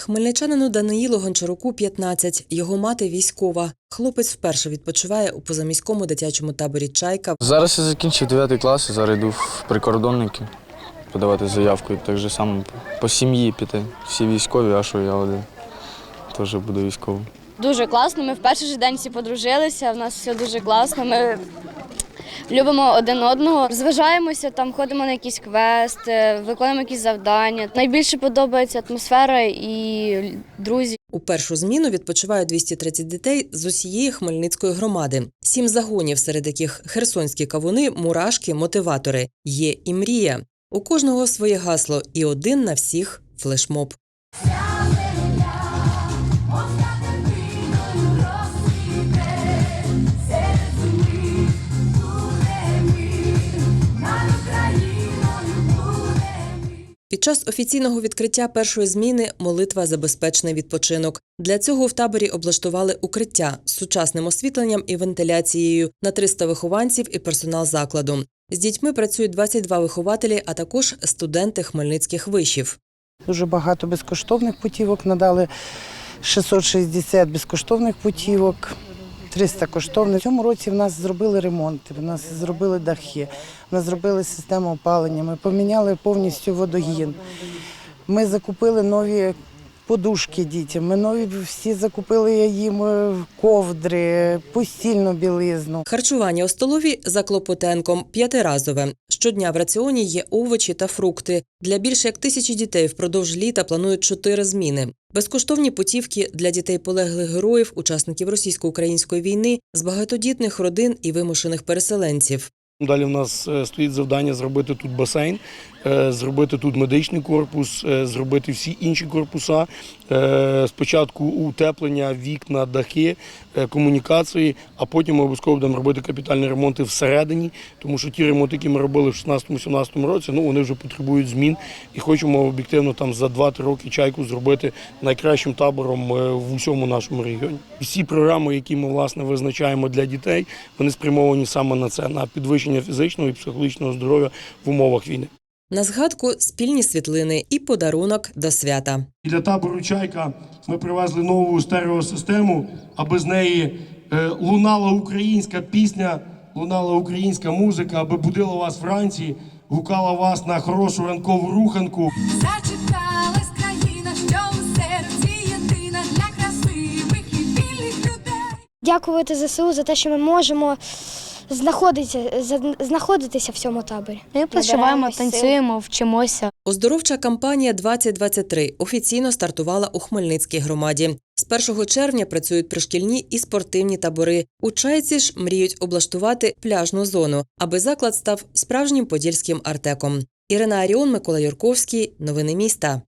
Хмельничанину Даниїлу Гончаруку 15. Його мати військова. Хлопець вперше відпочиває у позаміському дитячому таборі Чайка. Зараз я закінчив 9 клас, зараз йду в прикордонники подавати заявку і так же само по сім'ї піти. Всі військові, а що я один теж буду військовим. Дуже класно. Ми в перший же день всі подружилися. В нас все дуже класно. Ми любимо один одного, розважаємося, там ходимо на якісь квести, виконуємо якісь завдання. Найбільше подобається атмосфера і друзі. У першу зміну відпочивають 230 дітей з усієї Хмельницької громади. Сім загонів, серед яких херсонські кавуни, мурашки, мотиватори. Є і мрія. У кожного своє гасло, і один на всіх флешмоб. Під час офіційного відкриття першої зміни молитва за безпечний відпочинок. Для цього в таборі облаштували укриття з сучасним освітленням і вентиляцією на 300 вихованців і персонал закладу. З дітьми працюють 22 вихователі, а також студенти хмельницьких вишів. Дуже багато безкоштовних путівок надали. 660 безкоштовних путівок, 300 коштовних. В цьому році в нас зробили ремонти, в нас зробили дахи, в нас зробили систему опалення, ми поміняли повністю водогін. Ми закупили нові подушки дітям, ми нові всі закупили їм е, ковдри, постільну білизну. Харчування у столові за Клопотенком п'ятиразове. Щодня в раціоні є овочі та фрукти. Для більше як тисячі дітей впродовж літа планують чотири зміни. Безкоштовні путівки для дітей полеглих героїв, учасників російсько-української війни, з багатодітних родин і вимушених переселенців. Далі в нас е, стоїть завдання зробити тут басейн, е, зробити тут медичний корпус, е, зробити всі інші корпуса. Спочатку утеплення, вікна, дахи, комунікації, а потім ми обов'язково будемо робити капітальні ремонти всередині, тому що ті ремонти, які ми робили в 16-17 році, ну вони вже потребують змін. І хочемо об'єктивно там за 2-3 роки чайку зробити найкращим табором в усьому нашому регіоні. Всі програми, які ми власне визначаємо для дітей, вони спрямовані саме на це, на підвищення фізичного і психологічного здоров'я в умовах війни. На згадку спільні світлини і подарунок до свята. Для табору Чайка ми привезли нову стереосистему, аби з неї е, лунала українська пісня, лунала українська музика, аби будила вас вранці, гукала вас на хорошу ранкову руханку. Зачекалась країна, що у серці єдина для красивих і вільних людей. дякувати ЗСУ за те, що ми можемо знаходитися, знаходитися в цьому таборі. Ми проживаємо, танцюємо, вчимося. Оздоровча кампанія 2023 офіційно стартувала у Хмельницькій громаді. З 1 червня працюють пришкільні і спортивні табори. У Чайці ж мріють облаштувати пляжну зону, аби заклад став справжнім подільським артеком. Ірина Аріон, Микола Юрковський. Новини міста.